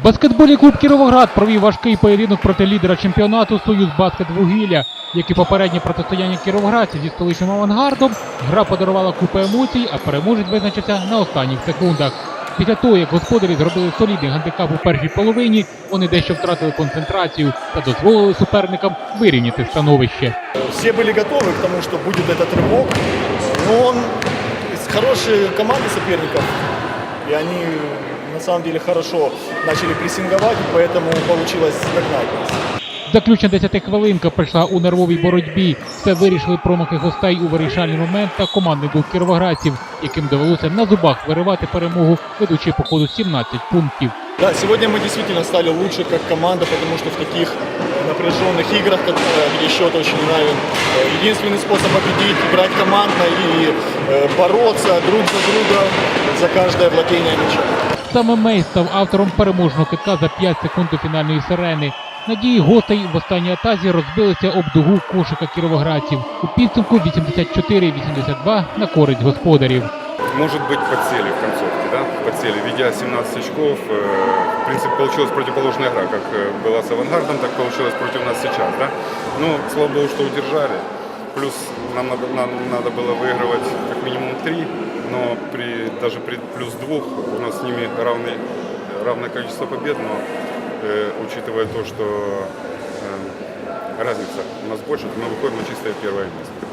В баскетболі клуб Кіровоград провів важкий поєдинок проти лідера чемпіонату Союз Баскет Вугілля. Як і попереднє протистояння кіровоградців зі столичним авангардом, гра подарувала купу емоцій, а переможець визначився на останніх секундах. Після того, як господарі зробили солідний гандикап у першій половині, вони дещо втратили концентрацію та дозволили суперникам вирівняти становище. Все были готовы к тому, что будет этот рывок, но он из хорошей команды соперников, и они на самом деле хорошо начали прессинговать, и поэтому получилось догнать нас. Заключна 10 хвилинка пройшла у нервовій боротьбі. Все вирішили промахи гостей у вирішальний момент та командний дух кіровоградців, яким довелося на зубах виривати перемогу, ведучи по ходу 17 пунктів. Да, сегодня мы действительно стали лучше как команда, потому что в таких напряженных играх, как, э, где счет очень равен, э, единственный способ победить – играть командно и э, бороться друг за друга за каждое владение мячом. Саме Мей став автором переможного китка за 5 секунд до фінальної сирени. Надії гостей в останній атазі розбилися об дугу кошика кіровоградців. У підсумку 84-82 на користь господарів. Может быть, подсели в концовке, да? Подсели, ведя 17 очков. э, В принципе, получилась противоположная игра, как э, была с «Авангардом», так получилось против нас сейчас, да? Ну, слава богу, что удержали. Плюс нам надо, нам надо было выигрывать как минимум три, Но при, даже при плюс двух у нас с ними равный, равное количество побед, но э, учитывая то, что э, разница у нас больше, то мы выходим на чистое первое место.